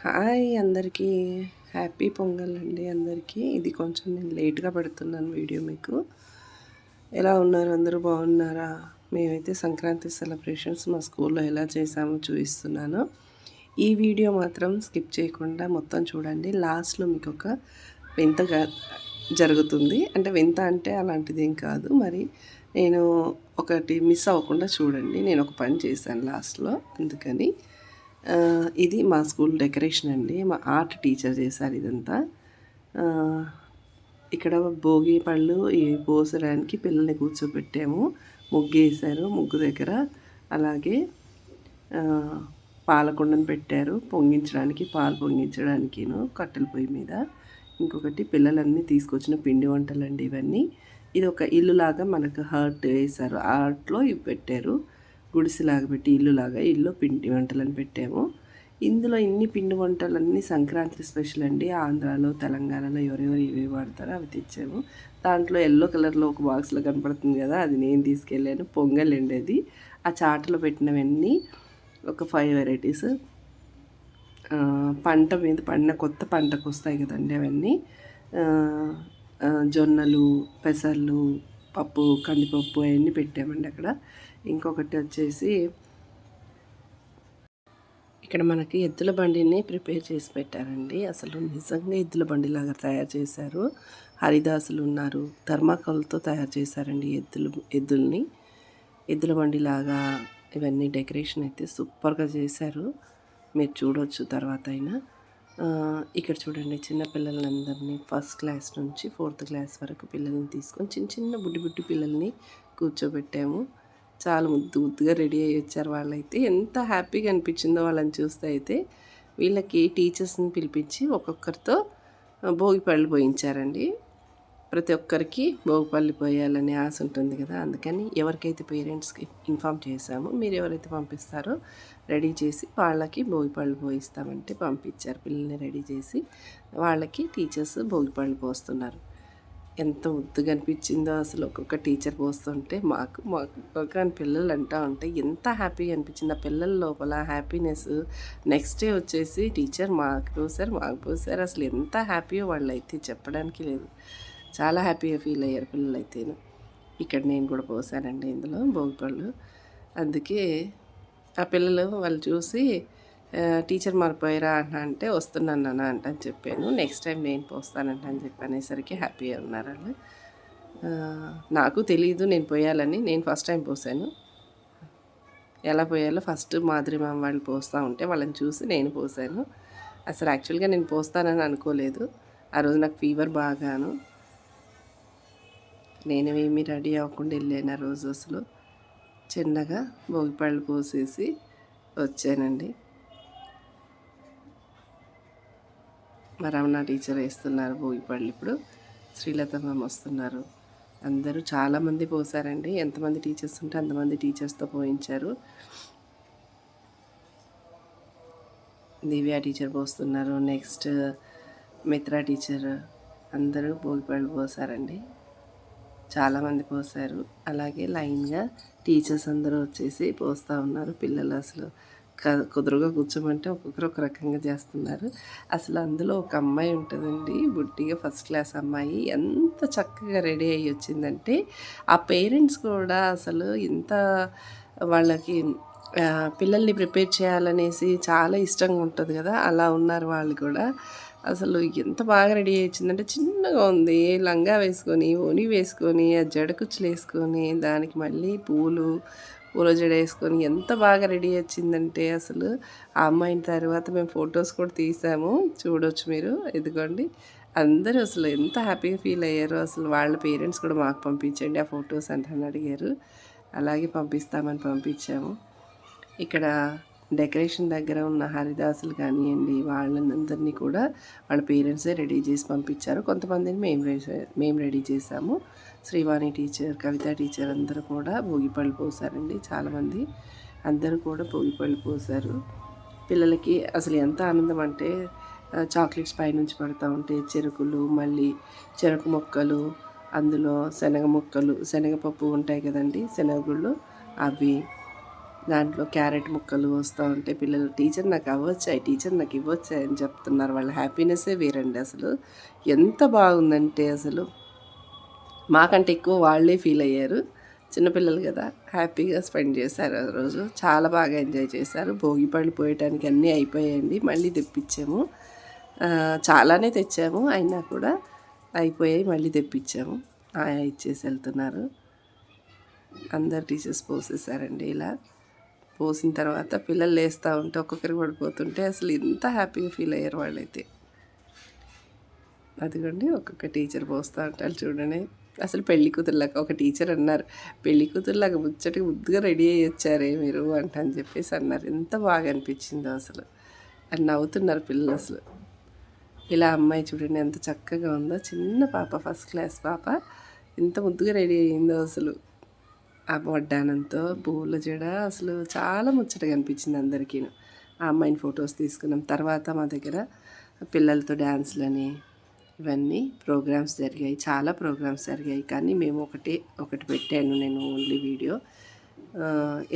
Hi అందరికీ. Happy pongal అండి అందరికీ. ఇది కొంచెం నేను లేట్గా పెడుతున్నాను వీడియో మీకు. ఎలా ఉన్నారు అందరూ? బాగున్నారా? మేమైతే సంక్రాంతి సెలబ్రేషన్స్ మా స్కూల్లో ఎలా చేసామో చూపిస్తున్నాను. ఈ వీడియో మాత్రం స్కిప్ చేయకుండా మొత్తం చూడండి. లాస్ట్లో మీకు ఒక వింతగా జరుగుతుంది. అంటే వింత అంటే అలాంటిది ఏం కాదు. మరి నేను ఒకటి మిస్ అవ్వకుండా చూడండి. నేను ఒక పని చేశాను లాస్ట్లో. అందుకని ఇది మా స్కూల్ డెకరేషన్ అండి. మా ఆర్ట్ టీచర్ చేశారు ఇదంతా. ఇక్కడ భోగి పళ్ళు ఈ పోసడానికి పిల్లల్ని కూర్చోబెట్టాము ముగ్గు వేశారు ముగ్గు దగ్గర. అలాగే ఆ, పాలకుండను పెట్టారు. పొంగించడానికి పాలు పొంగించడానికిను కట్టెల పొయ్యి మీద. ఇంకొకటి పిల్లలన్నీ తీసుకొచ్చిన పిండి వంటలండి ఇవన్నీ. ఇది ఒక ఇల్లులాగా మనకు హర్ట్ వేశారు. ఆర్ట్లో ఇవి పెట్టారు. గుడిసెలాగా పెట్టి ఇల్లులాగా ఇల్లు పిండి వంటలను పెట్టాము. ఇందులో ఇన్ని పిండి వంటలన్నీ సంక్రాంతి స్పెషల్ అండి. ఆంధ్రాలో తెలంగాణలో ఎవరెవరు ఇవి వాడతారో అవి తెచ్చాము. దాంట్లో ఎల్లో కలర్లో ఒక బాక్స్లో కనపడుతుంది కదా అది నేను తీసుకెళ్ళాను. పొంగల్ అండి అది. ఆ చాటలో పెట్టినవన్నీ ఒక ఫైవ్ వెరైటీస్. పంట మీద పండిన కొత్త పంటకు వస్తాయి కదండి అవన్నీ. జొన్నలు పెసర్లు పప్పు కందిపప్పు అవన్నీ పెట్టామండి అక్కడ. ఇంకొకటి వచ్చేసి ఇక్కడ మనకి ఎద్దుల బండిని ప్రిపేర్ చేసి పెట్టారండి. అసలు నిజంగా ఎద్దుల బండిలాగా తయారు చేశారు. హరిదాసులు ఉన్నారు. థర్మాకోల్తో తయారు చేశారండి ఎద్దులు ఎద్దుల్ని. ఎద్దుల బండిలాగా ఇవన్నీ డెకరేషన్ అయితే సూపర్గా చేశారు. మీరు చూడొచ్చు తర్వాత అయినా. ఇక్కడ చూడండి చిన్న పిల్లలందరినీ ఫస్ట్ క్లాస్ నుంచి ఫోర్త్ క్లాస్ వరకు పిల్లల్ని తీసుకొని చిన్న చిన్న బుడ్డి బుడ్డి పిల్లల్ని కూర్చోబెట్టాము. చాలా ముద్దు ముద్దుగా రెడీ అయ్యి వచ్చారు వాళ్ళైతే. ఎంత హ్యాపీగా అనిపించిందో వాళ్ళని చూస్తే అయితే వీళ్ళకి టీచర్స్ని పిలిపించి ఒక్కొక్కరితో భోగి పళ్ళు పోయించారండి. ప్రతి ఒక్కరికి భోగిపల్లి పోయాలనే ఆశ ఉంటుంది కదా. అందుకని ఎవరికైతే పేరెంట్స్కి ఇన్ఫామ్ చేశామో మీరు ఎవరైతే పంపిస్తారో రెడీ చేసి వాళ్ళకి భోగిపళ్ళు పోయిస్తామంటే పంపించారు. పిల్లల్ని రెడీ చేసి వాళ్ళకి టీచర్స్ భోగిపళ్ళు పోస్తున్నారు. ఎంత ముద్దుగా అనిపించిందో అసలు ఒక్కొక్క టీచర్ పోస్తుంటే మాకు మాకు కానీ పిల్లలు అంటా ఉంటే ఎంత హ్యాపీగా అనిపించింది. ఆ పిల్లల లోపల హ్యాపీనెస్ నెక్స్ట్ డే వచ్చేసి టీచర్ మాకు పోసారు మాకు పోసారు. అసలు ఎంత హ్యాపీయో వాళ్ళు అయితే చెప్పడానికి లేదు. చాలా హ్యాపీగా ఫీల్ అయ్యారు పిల్లలు అయితేను ఇక్కడ నేను కూడా పోసానండి ఇందులో భోగిపళ్ళు. అందుకే ఆ పిల్లలు వాళ్ళు చూసి టీచర్ మారిపోయారా అంట అంటే వస్తున్నాను నాన్న అంట అని చెప్పాను. నెక్స్ట్ టైం నేను పోస్తానంట అని చెప్పి అనేసరికి హ్యాపీగా ఉన్నారు వాళ్ళు. నాకు తెలియదు నేను పోయాలని. నేను ఫస్ట్ టైం పోసాను. ఎలా పోయాలో ఫస్ట్ మాదిరి మామ వాళ్ళు పోస్తూ ఉంటే వాళ్ళని చూసి నేను పోసాను. అసలు యాక్చువల్గా నేను పోస్తానని అనుకోలేదు. ఆ రోజు నాకు ఫీవర్ బాగాను. నేను ఏమీ రెడీ అవ్వకుండా వెళ్ళాను ఆ రోజు అసలు. చిన్నగా భోగిపళ్ళు పోసేసి వచ్చానండి. మా రమణ టీచర్ వేస్తున్నారు భోగిపళ్ళు ఇప్పుడు. శ్రీలత మ్యామ్ వస్తున్నారు. అందరూ చాలామంది పోసారండి. ఎంతమంది టీచర్స్ ఉంటే అంతమంది టీచర్స్తో పోయించారు. దివ్య టీచర్ పోస్తున్నారు. నెక్స్ట్ మిత్రా టీచర్ అందరూ భోగిపళ్ళు పోసారండి. చాలామంది పోసారు. అలాగే లైన్గా టీచర్స్ అందరూ వచ్చేసి పోస్తూ ఉన్నారు పిల్లలు అసలు. కుదురుగా కూర్చోమంటే ఒక్కొక్కరు ఒక రకంగా చేస్తున్నారు. అసలు అందులో ఒక అమ్మాయి ఉంటుందండి బుట్టిగా ఫస్ట్ క్లాస్ అమ్మాయి. ఎంత చక్కగా రెడీ అయ్యి వచ్చిందంటే ఆ పేరెంట్స్ కూడా అసలు ఇంత వాళ్ళకి పిల్లల్ని ప్రిపేర్ చేయాలనేసి చాలా ఇష్టంగా ఉంటుంది కదా అలా ఉన్నారు వాళ్ళు కూడా. అసలు ఎంత బాగా రెడీ అయ్యిందంటే చిన్నగా ఉంది. లంగా వేసుకొని ఓని వేసుకొని ఆ జడకుచ్చులు వేసుకొని దానికి మళ్ళీ పూలు పూల జడ వేసుకొని ఎంత బాగా రెడీ వచ్చిందంటే అసలు ఆ అమ్మాయిన తర్వాత మేము ఫొటోస్ కూడా తీసాము. చూడొచ్చు మీరు. ఇదిగోండి. అందరూ అసలు ఎంత హ్యాపీగా ఫీల్ అయ్యారో అసలు వాళ్ళ పేరెంట్స్ కూడా మాకు పంపించండి ఆ ఫొటోస్ అంటే అని అడిగారు. అలాగే పంపిస్తామని పంపించాము. ఇక్కడ డెకరేషన్ దగ్గర ఉన్న హరిదాసులు కానివ్వండి వాళ్ళందరినీ కూడా వాళ్ళ పేరెంట్సే రెడీ చేసి పంపించారు. కొంతమందిని మేము రెడీ మేము రెడీ చేసాము శ్రీవాణి టీచర్ కవిత టీచర్ అందరూ కూడా భోగిపళ్ళు పోసారండి. చాలామంది అందరూ కూడా భోగిపళ్ళు పోసారు. పిల్లలకి అసలు ఎంత ఆనందం అంటే చాక్లెట్స్ పైనుంచి పడుతూ ఉంటే చెరుకులు మళ్ళీ చెరుకు మొక్కలు అందులో శనగ ముక్కలు శనగపప్పు ఉంటాయి కదండి శనగగుళ్ళు అవి దాంట్లో క్యారెట్ ముక్కలు వస్తూ ఉంటే పిల్లలు టీచర్ నాకు అవ్వచ్చాయి టీచర్ నాకు ఇవ్వచ్చాయి అని చెప్తున్నారు. వాళ్ళ హ్యాపీనెస్సే వేరండి అసలు. ఎంత బాగుందంటే అసలు. మాకంటే ఎక్కువ వాళ్ళే ఫీల్ అయ్యారు. చిన్నపిల్లలు కదా హ్యాపీగా స్పెండ్ చేశారు ఆ రోజు. చాలా బాగా ఎంజాయ్ చేశారు. భోగి పళ్ళు పోయటానికి అన్నీ అయిపోయాయండి. మళ్ళీ తెప్పించాము. చాలానే తెచ్చాము. అయినా కూడా అయిపోయాయి. మళ్ళీ తెప్పించాము. ఆయా ఇచ్చేసి వెళ్తున్నారు. అందరు టీచర్స్ పోసేసారండి ఇలా. పోసిన తర్వాత పిల్లలు లేస్తూ ఉంటే ఒక్కొక్కరు పడిపోతుంటే అసలు ఇంత హ్యాపీగా ఫీల్ అయ్యారు వాళ్ళైతే. అదిగోండి ఒక్కొక్క టీచర్ పోస్తూ ఉంటారు చూడండి. అసలు పెళ్ళి కూతురులాగా ఒక టీచర్ అన్నారు. పెళ్ళి కూతురులాగా ముచ్చటి ముద్దుగా రెడీ అయ్యి వచ్చారే మీరు అంట అని చెప్పేసి అన్నారు. ఎంత బాగా అనిపించిందో అసలు. అని నవ్వుతున్నారు పిల్లలు అసలు. ఇలా అమ్మాయి చూడండి ఎంత చక్కగా ఉందో. చిన్న పాప ఫస్ట్ క్లాస్ పాప. ఎంత ముద్దుగా రెడీ అయ్యిందో అసలు. ఆ వడ్డానంతో పూల జడ అసలు చాలా ముచ్చటగా అనిపించింది అందరికీ ఆ అమ్మాయిని ఫొటోస్ తీసుకున్నాం. తర్వాత మా దగ్గర పిల్లలతో డ్యాన్స్లని ఇవన్నీ ప్రోగ్రామ్స్ జరిగాయి. చాలా ప్రోగ్రామ్స్ జరిగాయి. కానీ మేము ఒకటి ఒకటి పెట్టాను నేను ఓన్లీ వీడియో.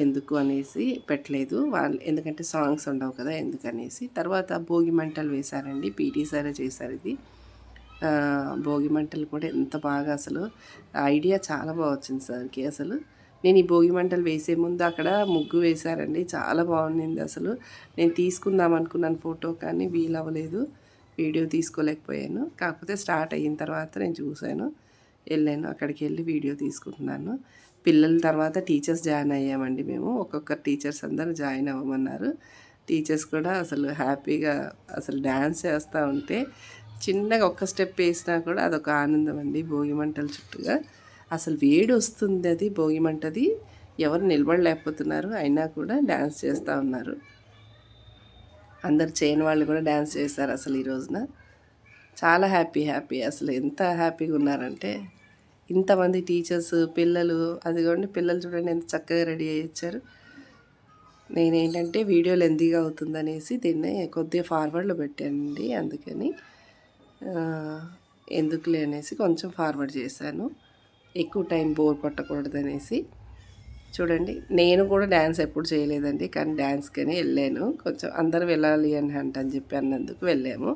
ఎందుకు అనేసి పెట్టలేదు. వాళ్ళు ఎందుకంటే సాంగ్స్ ఉండవు కదా ఎందుకనేసి తర్వాత భోగి మంటలు వేశారండి. పీటీ సారే చేశారు ఇది. భోగి మంటలు కూడా ఎంత బాగా అసలు ఐడియా చాలా బాగా వచ్చింది సార్కి అసలు. నేను ఈ భోగి మంటలు వేసే ముందు అక్కడ ముగ్గు వేశారండి. చాలా బాగుండింది అసలు. నేను తీసుకుందాం అనుకున్నాను ఫోటో కానీ వీలు అవ్వలేదు. వీడియో తీసుకోలేకపోయాను. కాకపోతే స్టార్ట్ అయిన తర్వాత నేను చూశాను. వెళ్ళాను. అక్కడికి వెళ్ళి వీడియో తీసుకుంటున్నాను. పిల్లల తర్వాత టీచర్స్ జాయిన్ అయ్యామండి మేము. ఒక్కొక్క టీచర్స్ అందరూ జాయిన్ అవ్వమన్నారు. టీచర్స్ కూడా అసలు హ్యాపీగా అసలు డ్యాన్స్ చేస్తూ ఉంటే చిన్నగా ఒక్క స్టెప్ వేసినా కూడా అదొక ఆనందం అండి. భోగి మంటల చుట్టూగా. అసలు వేడి వస్తుంది అది భోగిమంటది ఎవరు నిలబడలేకపోతున్నారు అయినా కూడా డ్యాన్స్ చేస్తూ ఉన్నారు. అందరు చేయని వాళ్ళు కూడా డ్యాన్స్ చేశారు అసలు ఈ రోజున. చాలా హ్యాపీ హ్యాపీ. అసలు ఎంత హ్యాపీగా ఉన్నారంటే ఇంతమంది టీచర్స్ పిల్లలు అదిగోండి పిల్లలు చూడండి ఎంత చక్కగా రెడీ అయ్యి వచ్చారు. నేనేంటంటే వీడియో లెందీగా అవుతుందనేసి దీన్ని కొద్దిగా ఫార్వర్డ్లో పెట్టానండి అందుకని ఎందుకులే అనేసి కొంచెం ఫార్వర్డ్ చేశాను. ఎక్కువ టైం బోర్ కొట్టకూడదు అనేసి చూడండి నేను కూడా డ్యాన్స్ ఎప్పుడు చేయలేదండి కానీ డ్యాన్స్కని వెళ్ళాను. కొంచెం అందరూ వెళ్ళాలి అని అంట అని చెప్పి అన్నందుకు వెళ్ళాము.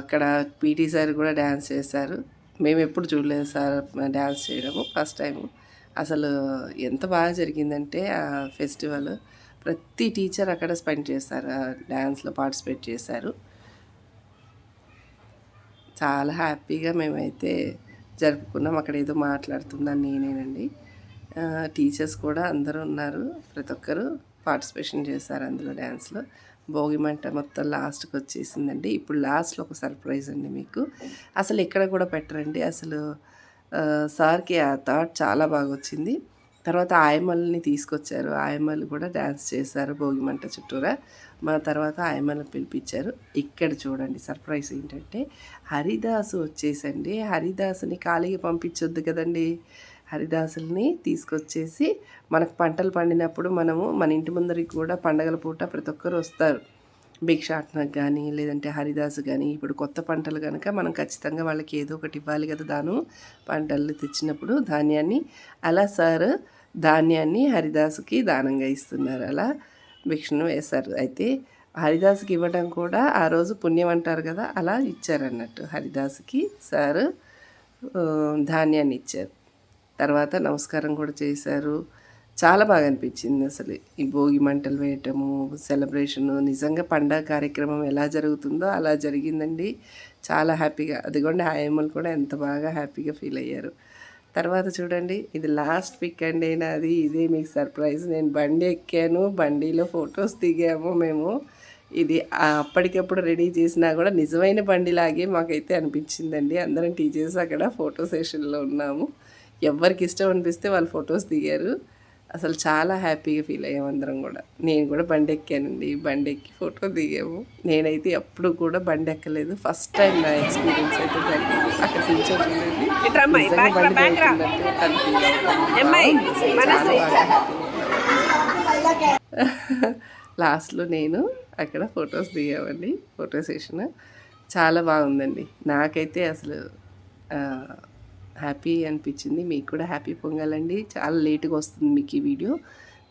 అక్కడ పీటీ సార్ కూడా డ్యాన్స్ చేశారు. మేము ఎప్పుడు చూడలేదు సార్ డ్యాన్స్ చేయడము ఫస్ట్ టైం అసలు ఎంత బాగా జరిగిందంటే ఆ ఫెస్టివల్ ప్రతి టీచర్ అక్కడ స్పెండ్ చేశారు ఆ డ్యాన్స్లో పార్టిసిపేట్ చేశారు. చాలా హ్యాపీగా మేమైతే జరుపుకున్నాం. అక్కడ ఏదో మాట్లాడుతున్నాను నేనేనండి. టీచర్స్ కూడా అందరూ ఉన్నారు. ప్రతి ఒక్కరు పార్టిసిపేషన్ చేశారు అందులో డ్యాన్స్లో. భోగి మంట మొత్తం లాస్ట్కి వచ్చేసిందండి. ఇప్పుడు లాస్ట్లో ఒక సర్ప్రైజ్ అండి మీకు. అసలు ఎక్కడ కూడా పెట్టరండి. అసలు సార్కి ఆ థాట్ చాలా బాగా వచ్చింది తర్వాత ఆయమల్ని తీసుకొచ్చారు. ఆయమలు కూడా డ్యాన్స్ చేశారు భోగిమంట చుట్టూరా. మా తర్వాత ఆయమ్మల్ని పిలిపించారు. ఇక్కడ చూడండి సర్ప్రైజ్ ఏంటంటే హరిదాసు వచ్చేసండి. హరిదాసుని ఖాళీగా పంపించొద్దు కదండి. హరిదాసుల్ని తీసుకొచ్చేసి మనకు పంటలు పండినప్పుడు మనము మన ఇంటి ముందరికి కూడా పండగల పూట ప్రతి ఒక్కరు వస్తారు. భిక్షాటనకు కానీ లేదంటే హరిదాసు కానీ ఇప్పుడు కొత్త పంటలు కనుక మనం ఖచ్చితంగా వాళ్ళకి ఏదో ఒకటి ఇవ్వాలి కదా దాను. పంటలు తెచ్చినప్పుడు ధాన్యాన్ని అలా సార్ ధాన్యాన్ని హరిదాసుకి దానంగా ఇస్తున్నారు. అలా భిక్షను వేశారు. అయితే హరిదాసుకి ఇవ్వడం కూడా ఆ రోజు పుణ్యం అంటారు కదా అలా ఇచ్చారన్నట్టు హరిదాసుకి సారు ధాన్యాన్ని ఇచ్చారు. తర్వాత నమస్కారం కూడా చేశారు. చాలా బాగా అనిపించింది అసలు. ఈ భోగి మంటలు వేయటము సెలబ్రేషను నిజంగా పండగ కార్యక్రమం ఎలా జరుగుతుందో అలా జరిగిందండి. చాలా హ్యాపీగా అదిగోండి ఆయమ్మలు కూడా ఎంత బాగా హ్యాపీగా ఫీల్ అయ్యారు. తర్వాత చూడండి ఇది లాస్ట్ పిక్ అండి నాది. ఇదే మీకు సర్ప్రైజ్ నేను బండి ఎక్కాను బండిలో ఫొటోస్ దిగాము మేము. ఇది అప్పటికప్పుడు రెడీ చేసినా కూడా నిజమైన బండిలాగే మాకైతే అనిపించిందండి. అందరం టీచర్స్ అక్కడ ఫోటో సెషన్లో ఉన్నాము. ఎవరికి ఇష్టం అనిపిస్తే వాళ్ళు ఫొటోస్ దిగారు. అసలు చాలా హ్యాపీగా ఫీల్ అయ్యాం అందరం కూడా. నేను కూడా బండి ఎక్కానండి బండి ఎక్కి ఫోటో దిగాము. నేనైతే ఎప్పుడు కూడా బండి ఎక్కలేదు ఫస్ట్ టైం నా ఎక్స్పీరియన్స్ అయితే అక్కడ చూడండి. లాస్ట్లో నేను అక్కడ ఫొటోస్ దిగామండి. ఫోటో సెషన్ చాలా బాగుందండి. నాకైతే అసలు హ్యాపీ అనిపించింది. మీకు కూడా హ్యాపీ పొంగల్ అండి చాలా లేట్గా వస్తుంది మీకు ఈ video.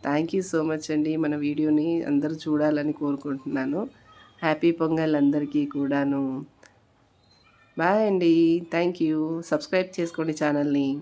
Thank you so much అండి. మన వీడియోని అందరూ చూడాలని కోరుకుంటున్నాను. హ్యాపీ పొంగల్ అందరికీ కూడాను. బాయ్ అండి. Thank you. సబ్స్క్రైబ్ చేసుకోండి ఛానల్ని.